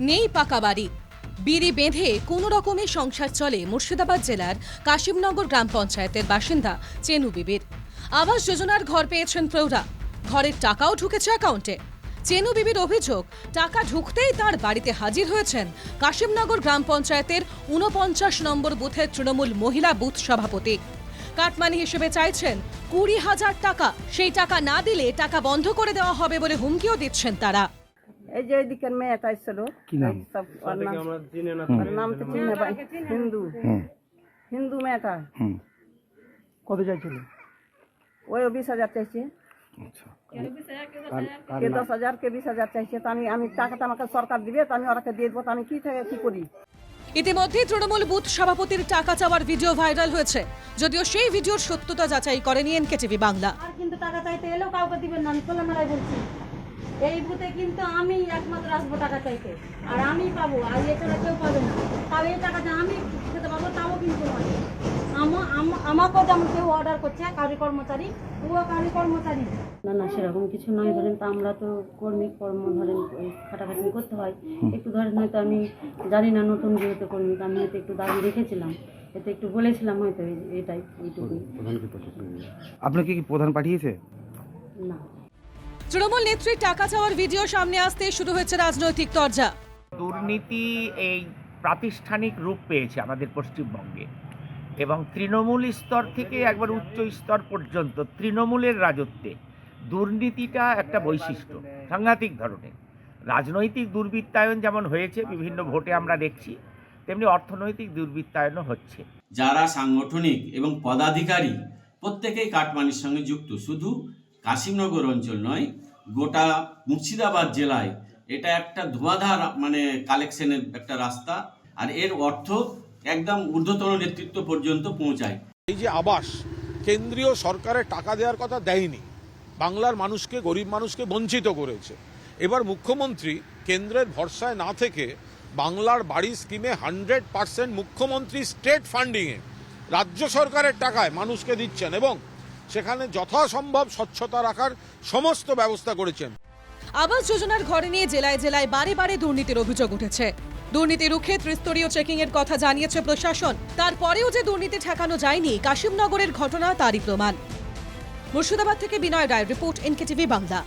নেই পাকা বাড়ি। বিড়ি বেঁধে কোনো রকমে সংসার চলে মুর্শিদাবাদ জেলার কাশিমনগর গ্রাম পঞ্চায়েতের বাসিন্দা চেনু বিবির। আবাস যোজনার ঘর পেয়েছেন প্রৌঢ়া। ঘরের টাকাও ঢুকেছে অ্যাকাউন্টে। চেনু বিবির অভিযোগ, টাকা ঢুকতেই তার বাড়িতে হাজির হয়েছেন কাশিমনগর গ্রাম পঞ্চায়েতের উনপঞ্চাশ নম্বর বুথের তৃণমূল মহিলা বুথ সভাপতি। কাটমানি হিসেবে চাইছেন কুড়ি হাজার টাকা। সেই টাকা না দিলে টাকা বন্ধ করে দেওয়া হবে বলে হুমকিও দিচ্ছেন তারা। এই যে এদিকের মেয়েটা এসেছিল কি নাম? এই সব নাম তো চিনে পাই হিন্দু। হিন্দু মেয়েটা। কত চাইছিল? ওই বিশ হাজার চাইছে। আচ্ছা। কে দশ হাজার কে বিশ হাজার চাইছে। তো আমি আমি টাকাটা আমাকে সরকার দিবে তো আমি ওরাকে দিয়ে দেবো তো আমি কি থেকে কি করি? ইতিমধ্যেই তৃণমূল বুথ সভাপতির টাকা চাওয়ার ভিডিও ভাইরাল হয়েছে। যদিও সেই ভিডিওর সত্যতা যাচাই করেনি এনকে টিভি বাংলা। আর কিন্তু টাকা চাইতে এলেও কাউকে দিবেন না আমি খোলামেলায় বলছি। এই বুথে কিন্তু আমি একমাত্র আসব টাকা চাইতে। আর আমি পাবো আর এছাড়া কেউ পাবে না। তাও এই টাকাটা আমি খেতে পাবো তাও কিন্তু নয়। আমা- আমা- আমাকেও যেমন কেউ অর্ডার করছে কারি কর্মচারী ও কারি কর্মচারী। না না সেরকম কিছু নয়। ধরেন তা আমরা তো কর্মী কর্ম ধরেন খাটাখাটি করতে হয়। একটু ধরেন হয়তো আমি জানি না নতুন যেহেতু কর্মী তো আমি হয়তো একটু দাবি রেখেছিলাম। এতে একটু বলেছিলাম হয়তো এটাই এইটুকুই। আপনাকে কি প্রধান পাঠিয়েছে? না। তৃণমূল নেত্রীর টাকা চাওয়ার ভিডিও সামনে আসতে শুরু হয়েছে রাজনৈতিক তরজা। দুর্নীতি এই প্রাতিষ্ঠানিক রূপ পেয়েছে আমাদের পশ্চিমবঙ্গে। এবং তৃণমূল স্তর থেকে একবার উচ্চ স্তর পর্যন্ত তৃণমূলের রাজত্বে দুর্নীতিটা একটা বৈশিষ্ট্য সাংঘাতিক ধরনের। রাজনৈতিক দুর্বৃত্তায়ন যেমন হয়েছে বিভিন্ন ভোটে আমরা দেখছি তেমনি অর্থনৈতিক দুর্বৃত্তায়নও হচ্ছে। যারা সাংগঠনিক এবং পদাধিকারী প্রত্যেকেই কাটমানির সঙ্গে যুক্ত শুধু কাশিমনগর অঞ্চল নয়, গোটা মুর্শিদাবাদ জেলায় এটা একটা ধোঁয়াধার মানে কালেকশনের একটা রাস্তা। আর এর অর্থ একদম ঊর্ধ্বতন নেতৃত্ব পর্যন্ত পৌঁছায়। এই যে আবাস, কেন্দ্রীয় সরকারের টাকা দেওয়ার কথা দেয়নি। বাংলার মানুষকে, গরিব মানুষকে বঞ্চিত করেছে। এবার মুখ্যমন্ত্রী কেন্দ্রের ভরসায় না থেকে বাংলার বাড়ি স্কিমে হান্ড্রেড পার্সেন্ট মুখ্যমন্ত্রী স্টেট ফান্ডিংয়ে রাজ্য সরকারের টাকায় মানুষকে দিচ্ছেন এবং সেখানে যথাসম্ভব স্বচ্ছতা রাখার সমস্ত ব্যবস্থা করেছেন। আবাস যোজনার ঘরে নিয়ে জেলায় জেলায় বারে বারে দুর্নীতির অভিযোগ উঠেছে। দুর্নীতি রুখে ত্রিস্তরীয় চেকিং এর কথা জানিয়েছে প্রশাসন। তারপরেও যে দুর্নীতি ঠেকানো যায়নি, কাশিমনগরের ঘটনা তারই প্রমাণ। মুর্শিদাবাদ থেকে Binoy Roy, report NK TV Bangla.